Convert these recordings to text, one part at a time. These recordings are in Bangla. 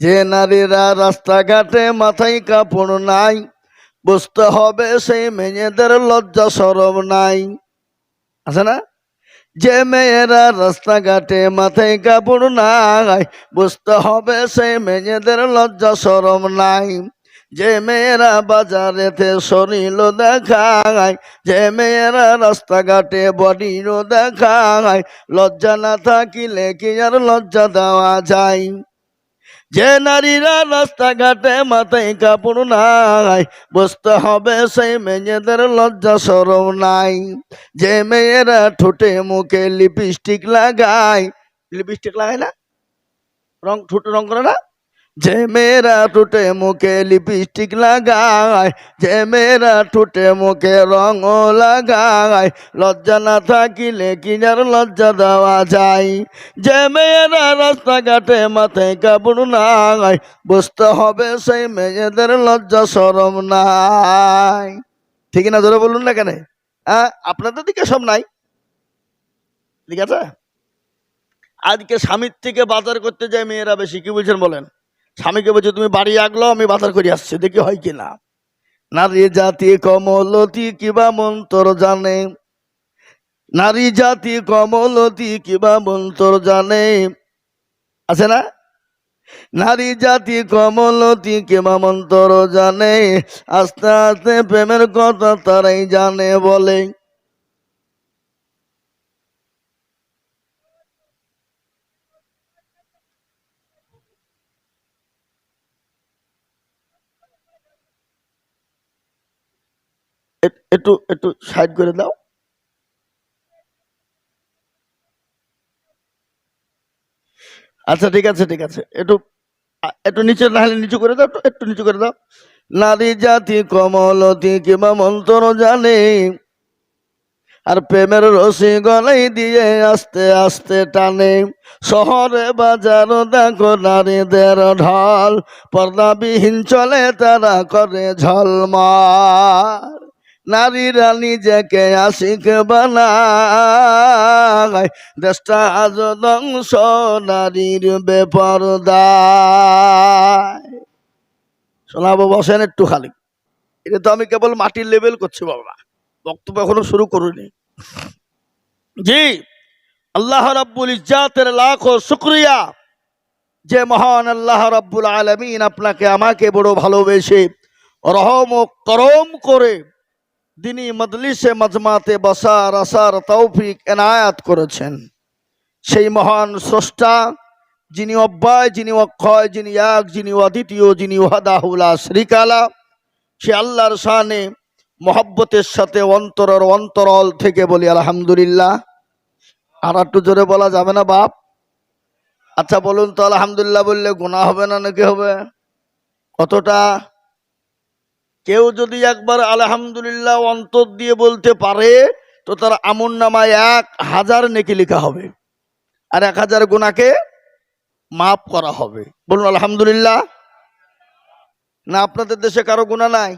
যে নারীরা রাস্তাঘাটে মাথায় কাপড় নাই বুঝতে হবে সেই মেয়েদের লজ্জা সরব নাই। আছে না? যে মেয়েরা রাস্তাঘাটে মাথায় কাপড় নাই বুঝতে হবে সেই মেয়েদের লজ্জা সরম নাই। যে মেয়েরা বাজারেতে শরীর দেখায়, যে মেয়েরা রাস্তাঘাটে বডির দেখায়, লজ্জা না থাকিলে কি আর লজ্জা দেওয়া যায়? যে নারীরা রাস্তাঘাটে মাথায় কাপড় নাই, বসতে হবে সেই মেয়েদের লজ্জা সরম নাই। যে মেয়েরা ঠোঁটে মুখে লিপস্টিক লাগায় লিপস্টিক লাগায় না? রং, ঠোঁটে রং করে না? যে মেয়েরা ঠোঁটে মুখে লিপস্টিক লাগায়, যে মেয়েরা ঠোঁটে মুখে রং লাগায়, লজ্জা না থাকিলে কি আর লজ্জা দেওয়া যায়? যে মেয়েরা রাস্তাঘাটে মাথায় কাপড় নাই বুঝতে হবে সেই মেয়েদের লজ্জা সরম নাই। ঠিক না ধরে বলুন না কেন? হ্যাঁ আপনাদের দিকে সব নাই? ঠিক আছে? আজকে স্বামীর থেকে বাজার করতে যায় মেয়েরা বেশি, কি বলছেন বলেন? স্বামীকে বলছে, তুমি বাড়ি আগলো আমি বাজার করে আসছি, দেখি হয় কিনা? নারী জাতি কমলতি কিবা মন্তর জানে। নারী জাতি কমলতি কিবা মন্তর জানে। আছে না? নারী জাতি কমলতি কিবা মন্তর জানে। আস্তে আস্তে প্রেমের কথা তারাই জানে বলে এ- একটু একটু সাইড করে দাও। আচ্ছা ঠিক আছে ঠিক আছে। একটু একটু নিচে, না হলে নিচু করে দাও, একটু- নিচু করে দাও। নারী জাতি কমলতি কিংবা মন্ত্র জানে, আর প্রেমের রসি গলাই দিয়ে আস্তে আস্তে টানে। শহরে বাজার দেখো নারীদের ঢল, পর্দাবিহীন চলে তারা করে ঝলমার নারীরা নিজেকে আশিক বানায়, দেশটা আজ ধ্বংস, নারীর বেপরদায় শোনাবো, বসেন একটু খালি। এটা তো আমি কেবল মাটির লেভেল করছি বাবা। বক্তব্য এখনও শুরু করিনি। জি, আল্লাহ রাব্বুল ইজ্জাতের লাখো শুক্রিয়া। যে মহান আল্লাহ রাব্বুল আলমিন আপনাকে আমাকে বড় ভালোবেসে, রহম ও করম করে দিনী মদলিসে মজমাতে বসার, আসার তৌফিক এনায়াত করেছেন। সেই মহান স্রষ্টা, যিনি অব্যয় যিনি অক্ষয়, যিনি এক, যিনি অদ্বিতীয়, যিনি ওহাদাহুলা শ্রীকালা, সে আল্লাহর শানে মহব্বতের সাথে অন্তরের অন্তরল থেকে বলি, আলহামদুলিল্লাহ। আর একটু জোরে বলা যাবে না, বাপ? আচ্ছা বলুন তো, আলহামদুলিল্লাহ বললে গুণা হবে না, নাকি হবে? কতটা কেউ যদি একবার আলহামদুলিল্লাহ অন্তর দিয়ে বলতে পারে, তো তার আমন নামায় এক হাজার নেকি লেখা হবে। আর এক হাজার গুণাকে মাফ করা হবে। বলুন, আলহামদুলিল্লাহ। না, আপনাদের দেশে কারও গুণা নাই?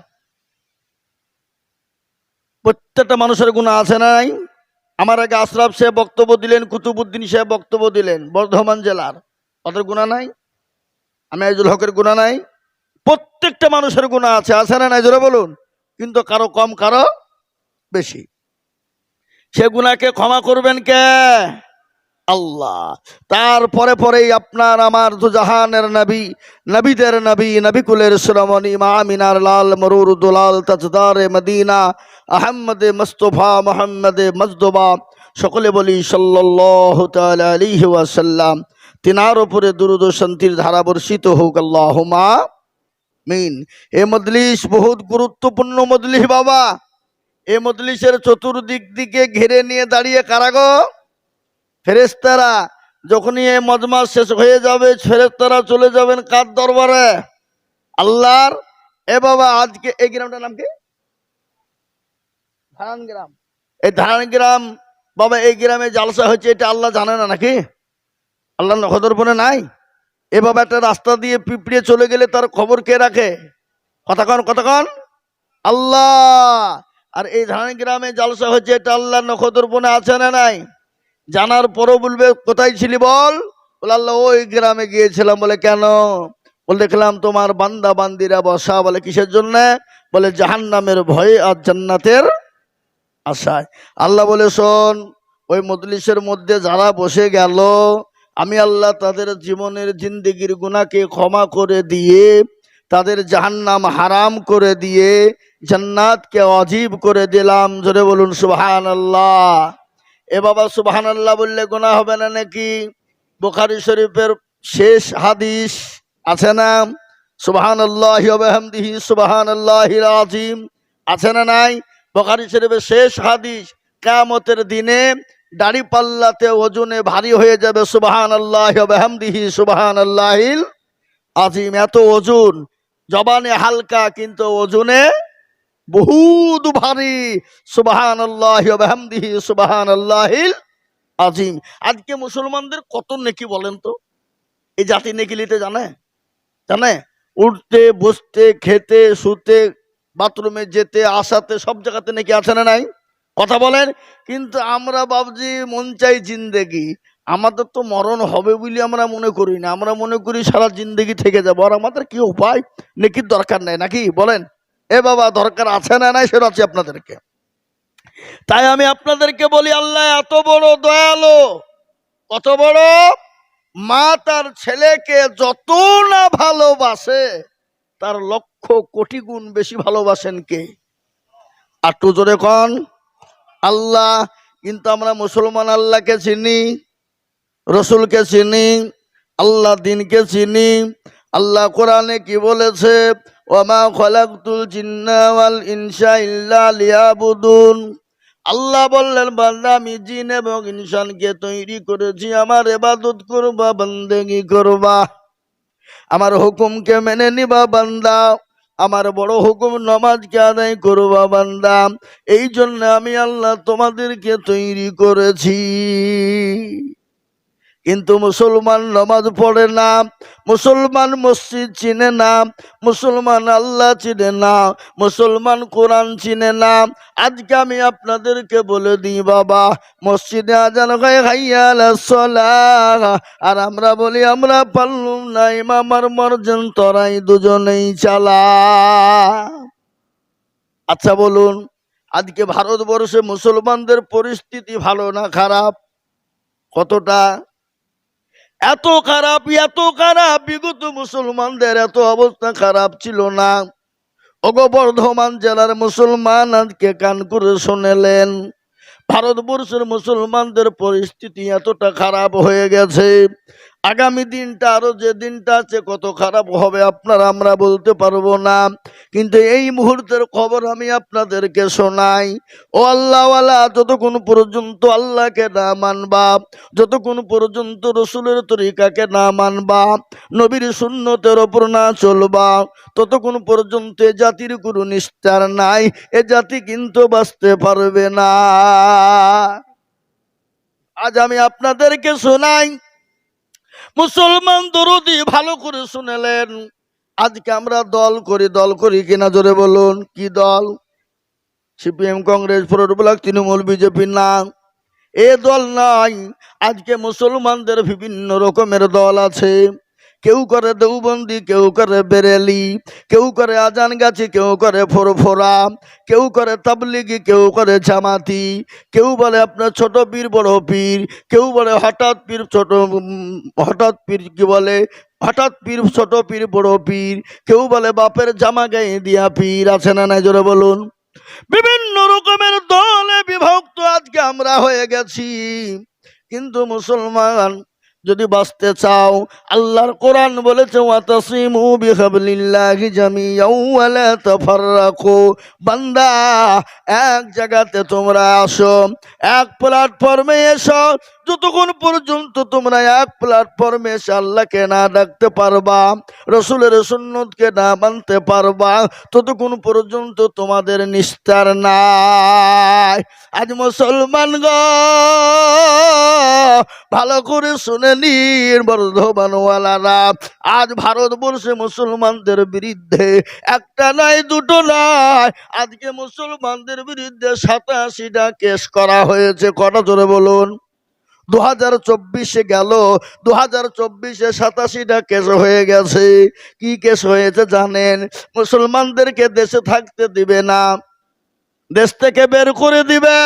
প্রত্যেকটা মানুষের গুণা আছে না নাই? আমার আগে আশরাফ সাহেব বক্তব্য দিলেন কুতুবুদ্দিন সাহেব বক্তব্য দিলেন, বর্ধমান জেলার। ওদের গুণা নাই? আমি আইজুল হকের গুণা নাই? প্রত্যেকটা মানুষের গুণা আছে আছে না নাই? জোরে বলুন। কিন্তু কারও কম, কারও বেশি। সে গুণাকে ক্ষমা করবেন কে? আল্লাহ। তারপরে পরেই আপনার আমার দু জাহানের নবী, নবীদের নবী, নবিকুলের শ্রমণী মা মিনার লাল, মরুর দুলাল, তাজদারে মদিনা, আহম্মদে মুস্তফা, মোহাম্মদে মজদুবা, সকলে বলি সাল্লাহ আলিহি ওয়াসাল্লাম। তিনার উপরে দুরুদ শান্তির ধারা বর্ষিত হোক আল্লাহুমা মিন এ মজলিস বহুত গুরুত্বপূর্ণ মজলিস বাবা। এ মজলিসের চতুর্দিক দিকে ঘিরে নিয়ে দাঁড়িয়ে কারাগো ফেরেস্তারা যখনই এই মজমাস শেষ হয়ে যাবে ফেরেস্তারা চলে যাবেন কার দরবারে? আল্লাহর? এ বাবা, আজকে এই গ্রামটার নাম কি? ধারান গ্রাম এই ধারান গ্রাম বাবা, এই গ্রামে জালসা হচ্ছে এটা আল্লাহ জানে না নাকি? আল্লাহ নখদর্পণে নাই? এ বাবা একটা রাস্তা দিয়ে পিঁপড়িয়ে চলে গেলে তার খবর কে রাখে? কতক্ষণ কতক্ষণ আল্লাহ! আর এই ধারান গ্রামে জালসা হচ্ছে এটা আল্লাহ নখদর্পণে আছে না নাই? জানার পরও বলবে, কোথায় ছিলি বল? বলে, আল্লাহ, ওই গ্রামে গিয়েছিলাম। বলে, কেন? বলে, দেখলাম তোমার বান্দা, বান্দিরা বসা। বলে, কিসের জন্য? বলে, জাহান্নামের ভয়ে আর জান্নাতের আশায়। আল্লাহ বলে, শোন, ওই মজলিসের মধ্যে যারা বসে গেল আমি আল্লাহ তাদের জীবনের জিন্দিগির গুণাকে ক্ষমা করে দিয়ে, তাদের জাহান্নাম হারাম করে দিয়ে, জান্নাতকে অজীব করে দিলাম। জোরে বলুন সুবহান আল্লাহ এ বাবা সুবহান আল্লাহ বললে গোনা হবে না নাকি? বুখারি শরীফের শেষ হাদিস আছে না? সুবহান আল্লাহ হামদিহি সুবহান আল্লাহ আজিম আছে না নাই? বুখারি শরীফের শেষ হাদিস কামতের দিনে দাড়ি পাল্লাতে ওজনে ভারী হয়ে যাবে সুবাহান আল্লাহ হামদিহি সুবহান আল্লাহিল আজিম এত ওজন, জবানে হালকা কিন্তু ওজনে বহুত ভারী সুবাহান আল্লাহ হামদিহি সুবাহান আল্লাহিল আজিম আজকে মুসলমানদের কত নেকি বলেন তো? এই জাতি নেকি নিতে জানে? জানে? উঠতে, বসতে, খেতে, শুতে, বাথরুমে যেতে, আসাতে সব জায়গাতে নাকি আছে না নাই? কথা বলেন? কিন্তু আমরা বাবজি মন চাই জিন্দেগি। আমাদের তো মরণ হবে বলে আমরা মনে করি না। আমরা মনে করি সারা জিন্দেগি থেকে যাব। আর আমাদের কি উপায়? নেকির দরকার নেই, নাকি? বলেন। এ বাবা, দরকার আছে না নাই সেটা আছে আপনাদেরকে। তাই আমি আপনাদেরকে বলি, আল্লাহ এত বড় দয়ালো। কত বড়? মা তার ছেলেকে যত না ভালোবাসে, তার লক্ষ কোটি গুণ বেশি ভালোবাসেন কে? আর জোরে কন। আল্লাহ, কিন্তু আমরা মুসলমান আল্লাহকে চিনি, রসুলকে চিনি, আল্লাহ দিনকে চিনি, আল্লাহ কোরআনে কি বলেছে? ওমা খলাকতুল জিন্না ওয়াল ইনসা ইল্লা লিয়াবুদুন। আল্লাহ বললেন, বান্দা, আমি জিন এবং ইনসানকে তৈরি করেছি, আমার এবাদত করবা, বন্দেগি করবা। আমার হুকুমকে মেনে নিবা, বান্দা। আমার বড় হুকুম নমাজকে আদায় করবা বান্দা? এই জন্য আমি আল্লাহ তোমাদেরকে তৈরি করেছি। কিন্তু মুসলমান নমাজ পড়ে না, মুসলমান মসজিদ চিনে না, মুসলমান আল্লাহ চিনে না, মুসলমান কোরআন চিনে না। আজকে আমি আপনাদেরকে বলে দিই, বাবা, মসজিদে আজান গায়ে হাইয়াল আর আমরা বলি, আমরা পারলুম না ইমামার মর্জন তরাই দুজনেই চালা। আচ্ছা বলুন, আজকে ভারতবর্ষে মুসলমানদের পরিস্থিতি ভালো না খারাপ? কতটা? এত খারাপ এত খারাপ। বিগত মুসলমানদের এত অবস্থা খারাপ ছিল না। ওগো বর্ধমান জেলার মুসলমান আজকে কান করে শুনেলেন, ভারতবর্ষের মুসলমানদের পরিস্থিতি এতটা খারাপ হয়ে গেছে। আগামী দিনটা আরও যে দিনটা আছে, কত খারাপ হবে আপনারা, আমরা বলতে পারব না। কিন্তু এই মুহূর্তের খবর আমি আপনাদেরকে শোনাই। ও আল্লাহওয়ালা, যতক্ষণ পর্যন্ত আল্লাহকে না মানবা, যতক্ষণ পর্যন্ত রসুলের তরিকাকে না মানবা, নবীর শূন্যতের ওপর না চলবা, ততক্ষণ পর্যন্ত এ জাতির কোনো নিস্তার নাই, এ জাতি কিন্তু বাঁচতে পারবে না। আজ আমি আপনাদেরকে শোনাই মুসলমান দরদি ভালো করে শুনেলেন। আজকে আমরা দল করি দল করি কিনা জোরে বলুন, কি দল? সিপিএম, কংগ্রেস ফোর ব্লক, তৃণমূল, বিজেপি, না। এ দল নাই, আজকে মুসলমানদের বিভিন্ন রকমের দল আছে। কেউ করে দেওবন্দি, কেউ করে বেরেলি, কেউ করে আজান গাছি, কেউ করে ফোরফোরা, কেউ করে তাবলিগি, কেউ করে জামাতি, কেউ বলে আপনার ছোট পীর, বড় পীর, কেউ বলে হঠাৎ পীর ছোট হঠাৎ পীর কি বলে, হঠাৎ পীর ছোট পীর, বড় পীর, কেউ বলে বাপের জামা গায়ে দিয়া পীর, আছে না নাই? জোরে বলুন। বিভিন্ন রকমের দলে বিভক্ত আজকে আমরা হয়ে গেছি। কিন্তু মুসলমান যদি বাঁচতে চাও, আল্লাহর কোরআন বলেছে, ওয়াতাসিমু বিহাবলিল্লাহি জামিয়াও ওয়া লা তাফাররাকু। বান্দা, এক জায়গাতে তোমরা আসো, এক প্ল্যাটফর্মে এসো, যতক্ষণ পর্যন্ত তোমরা এক প্ল্যাটফর্মে এসে আল্লাহকে না ডাকতে পারবা, রসুলের সুন্নতকে না মানতে পারবা, ততক্ষণ পর্যন্ত তোমাদের নিস্তার নাই। আজ মুসলমান গ, ভালো করে শুনে নিন বর্ধমানওয়ালারা, আজ ভারতবর্ষে মুসলমানদের বিরুদ্ধে একটা নাই দুটো নাই আজকে মুসলমানদের বিরুদ্ধে সাতাশিটা কেস করা হয়েছে। কটা জোরে বলুন? দু হাজার চব্বিশে গেল দু হাজার চব্বিশে সাতাশিটা কেস হয়ে গেছে। কি কেস হয়েছে জানেন? মুসলমানদেরকে দেশে থাকতে দিবে না, দেশ থেকে বের করে দিবে।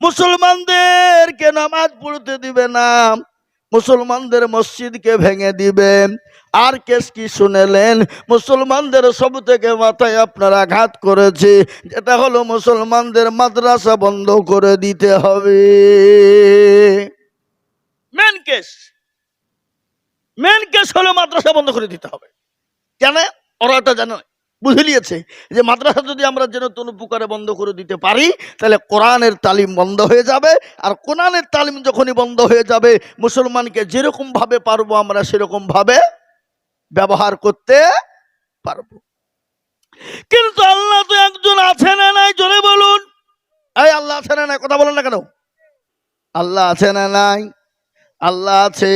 মুসলমানদেরকে নামাজ পড়তে দিবে না। মুসলমানদের মসজিদকে ভেঙে দিবে আর কেস কি শুনেলেন? মুসলমানদের সব থেকে মাথায় আপনারা আঘাত করেছে। যেটা হলো মুসলমানদের মাদ্রাসা বন্ধ করে দিতে হবে। মেন কেস মেন কেস হলো মাদ্রাসা বন্ধ করে দিতে হবে। কেন? ওরা এটা জানে। বুঝে নিয়েছে যে মাদ্রাসা যদি আমরা যেন তনু প্রকারে বন্ধ করে দিতে পারি, তাহলে কোরআনের তালিম বন্ধ হয়ে যাবে। আর কোরআনের তালিম যখনই বন্ধ হয়ে যাবে, মুসলমানকে যেরকম ভাবে পারব, আমরা সেরকম ভাবে ব্যবহার করতে পারব। কিন্তু আল্লাহ তো একজন আছে না নাই? জোরে বলুন। এই আল্লাহ আছে না নাই? কথা বলেন না কেন? আল্লাহ আছে না নাই? আল্লাহ আছে।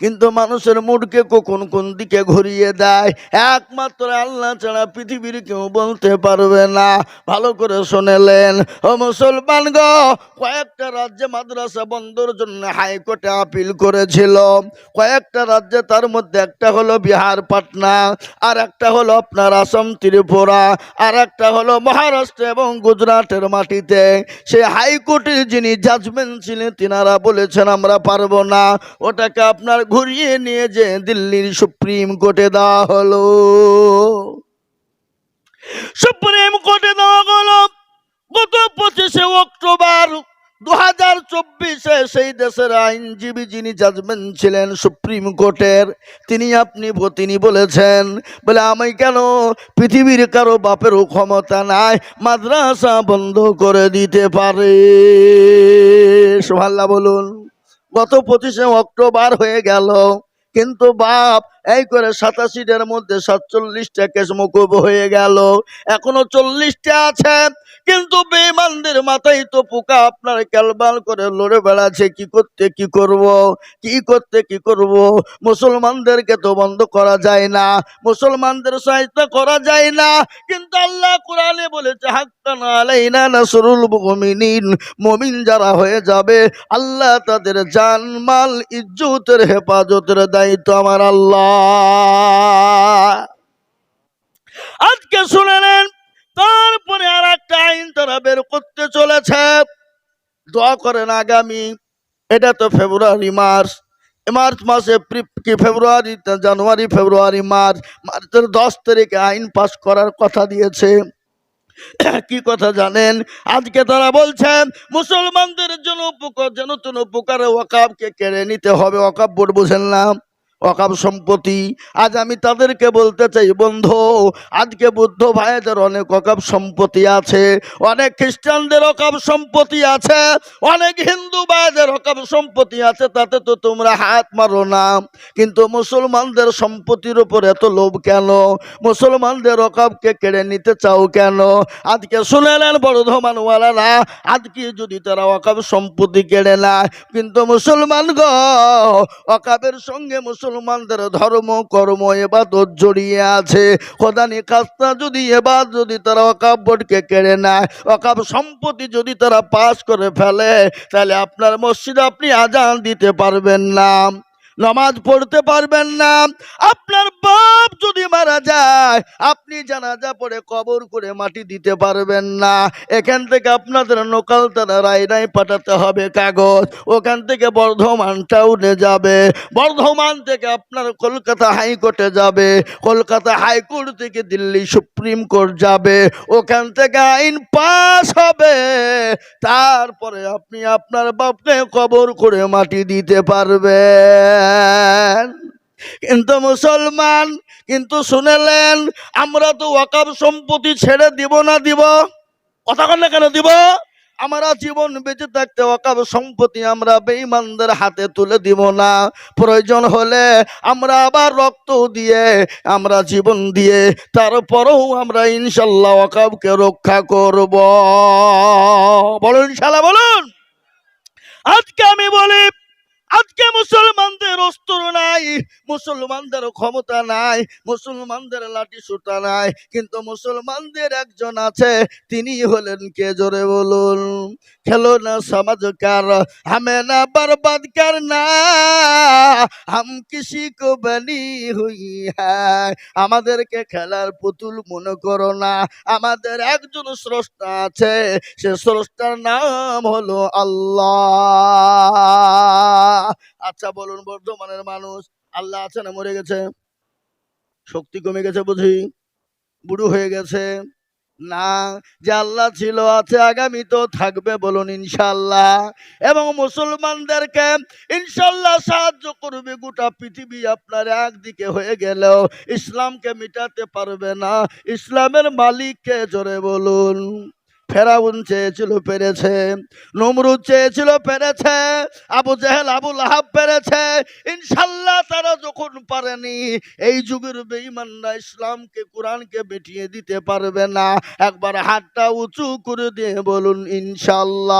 কিন্তু মানুষের মুডকে কখন কোন দিকে ঘুরিয়ে দেয়? একমাত্র আল্লাহ ছাড়া পৃথিবীর কেউ বলতে পারবে না। ভালো করে শুনেলেন ও মুসলমান গো, কয়েকটা রাজ্যে মাদ্রাসা বন্ধর জন্য হাইকোর্টে আপিল করেছিল। কয়েকটা রাজ্যে তার মধ্যে একটা হলো বিহার, পাটনা, আর একটা হলো আপনার আসাম, ত্রিপুরা, আর একটা হলো মহারাষ্ট্র এবং গুজরাটের মাটিতে। সে হাইকোর্টের যিনি জাজমেন্ট ছিলেন, তিনারা বলেছেন, আমরা পারব না। ওটাকে আপনার ঘুরিয়ে নিয়ে যে দিল্লির সুপ্রিম কোর্টে দেওয়া হলো। সুপ্রিম কোর্টে দেওয়া হলো। গত পঁচিশে অক্টোবর দু হাজার চব্বিশে সেই দেশের আইনজীবী যিনি জাজমেন্ট ছিলেন সুপ্রিম কোর্টের, তিনি আপনি তিনি বলেছেন। বলে, আমি কেন পৃথিবীর কারও বাপেরও ক্ষমতা নাই মাদ্রাসা বন্ধ করে দিতে পারে? সোহাল্লা বলুন। গত পঁচিশে অক্টোবর হয়ে গেল। কিন্তু বাপ এই করে সাতাশিটার মধ্যে সাতচল্লিশটা কেস মুকুব হয়ে গেল। এখনও চল্লিশটা আছে, কিন্তু বেমানদের মাথায় তো পোকা। আপনার ক্যালবাল করে লড়ে বেড়াচ্ছে, কি করতে কি করব? কি করতে কি করব? মুসলমানদেরকে তো বন্ধ করা যায় না, মুসলমানদের সহায়তা করা যায় না। কিন্তু আল্লাহ কোরআনে বলেছে, হাক্কান আলাইনা নাসরুল মুমিনিন। মুমিন যারা হয়ে যাবে, আল্লাহ তাদের জান মাল ইজ্জতের হেফাজতের দায়িত্ব আমার আল্লাহ। আজকে শুনে নেন, তারপরে আর একটা আইন তারা বের করতে চলেছে। দোয়া করেন আগামী, এটা তো ফেব্রুয়ারি, মার্চ। মার্চ মাসে কি ফেব্রুয়ারি জানুয়ারি, ফেব্রুয়ারি, মার্চ। মার্চের দশ তারিখে আইন পাস করার কথা দিয়েছে। কি কথা জানেন? আজকে তারা বলছেন, মুসলমানদের জন্য উপকার, যেন তেন উপকারে ওয়াকাবকে কেড়ে নিতে হবে। ওয়াকাব বোর্ড বুঝেন না। অকাব সম্পত্তি। আজ আমি তাদেরকে বলতে চাই, বন্ধু, আজকে বুদ্ধ ভাইদের অনেক অকাব সম্পত্তি আছে, অনেক খ্রিস্টানদের অকাব সম্পত্তি আছে, অনেক হিন্দু ভাইদের অকাব সম্পত্তি আছে, তাতে তো তোমরা হাত মারো না। কিন্তু মুসলমানদের সম্পত্তির উপর এত লোভ কেন? মুসলমানদের অকাবকে কেড়ে নিতে চাও কেন? আজকে শুনেলেন বর্ধমানওয়ালারা, আজকে যদি তারা অকাব সম্পত্তি কেড়ে নেয়, কিন্তু মুসলমান গ অকাবের সঙ্গে মুসলমানদের ধর্ম, কর্ম এবাদত জড়িয়ে আছে। খোদানি কাজটা যদি এবার যদি তারা অকাব বোর্ডকে কেড়ে নেয় অকাব সম্পত্তি যদি তারা পাশ করে ফেলে, তাহলে আপনার মসজিদ আপনি আজান দিতে পারবেন না। নামাজ পড়তে পারবেন না। আপনার বাপ যদি মারা যায়, আপনি জানাজা পড়ে কবর করে মাটি দিতে পারবেন না। এখান থেকে আপনাদের নোকাল তারা রায়নাই পাঠাতে হবে কাগজ। ওখান থেকে বর্ধমান টাউনে যাবে। বর্ধমান থেকে আপনার কলকাতা হাইকোর্টে যাবে। কলকাতা হাইকোর্ট থেকে দিল্লি সুপ্রিম কোর্ট যাবে। ওখান থেকে আইন পাস হবে। তারপরে আপনি আপনার বাপকে কবর করে মাটি দিতে পারবেন। কিন্তু মুসলমান কিন্তু শুনেলেন, আমরা তো ওয়াকাব সম্পত্তি ছেড়ে দিব না দিব? কথা কন না কেন দিব? আমরা জীবন বেঁচে থাকতে ওয়াকাব সম্পত্তি আমরা বেঈমানদের হাতে তুলে দিব না। প্রয়োজন হলে আমরা আবার রক্ত দিয়ে, আমরা জীবন দিয়ে, তারপরেও আমরা ইনশাল্লাহ ওয়াকাবকে রক্ষা করব। বলুন ইনশাল্লাহ বলুন। আজকে আমি বলি আজকে মুসলমানদের অস্ত্র নাই, মুসলমানদের ক্ষমতা নাই, মুসলমানদের লাঠি সুতা নাই, কিন্তু মুসলমানদের একজন আছে, তিনি হলেন কে জোরে বলুন? খেলো না সমাজকার, হামে না বরবাদ কার না, হাম কিসি কো হই হ্যাঁ আমাদেরকে খেলার পুতুল মনে করো না, আমাদের একজন স্রষ্টা আছে, সে স্রষ্টার নাম হলো আল্লাহ। আচ্ছা বলুন, বর্ধমানের মানুষ। আল্লাহ আছে না মরে গেছে? শক্তি কমে গেছে বুঝি? বুড়ো হয়ে গেছে? না, যে আল্লাহ ছিল, আছে, আগামী তো থাকবে বলুন ইনশাল্লাহ এবং মুসলমানদেরকে ইনশাল্লাহ সাহায্য করবে গোটা পৃথিবী আপনার একদিকে হয়ে গেলেও। ইসলামকে মিটাতে পারবে না। ইসলামের মালিককে জোরে বলুন। ফেরাউন চেয়েছিল পেরেছে, নমরুদ চেয়েছিল পেরেছে, আবু জেহেল, আবু লাহাব পেরেছে, ইনশাল্লাহ তারা যখন পারেনি, এই যুগের বেঈমানরা ইসলামকে, কোরআনকে বেটিয়ে দিতে পারবে না। একবার হাতটা উঁচু করে দিয়ে বলুন, ইনশাল্লাহ।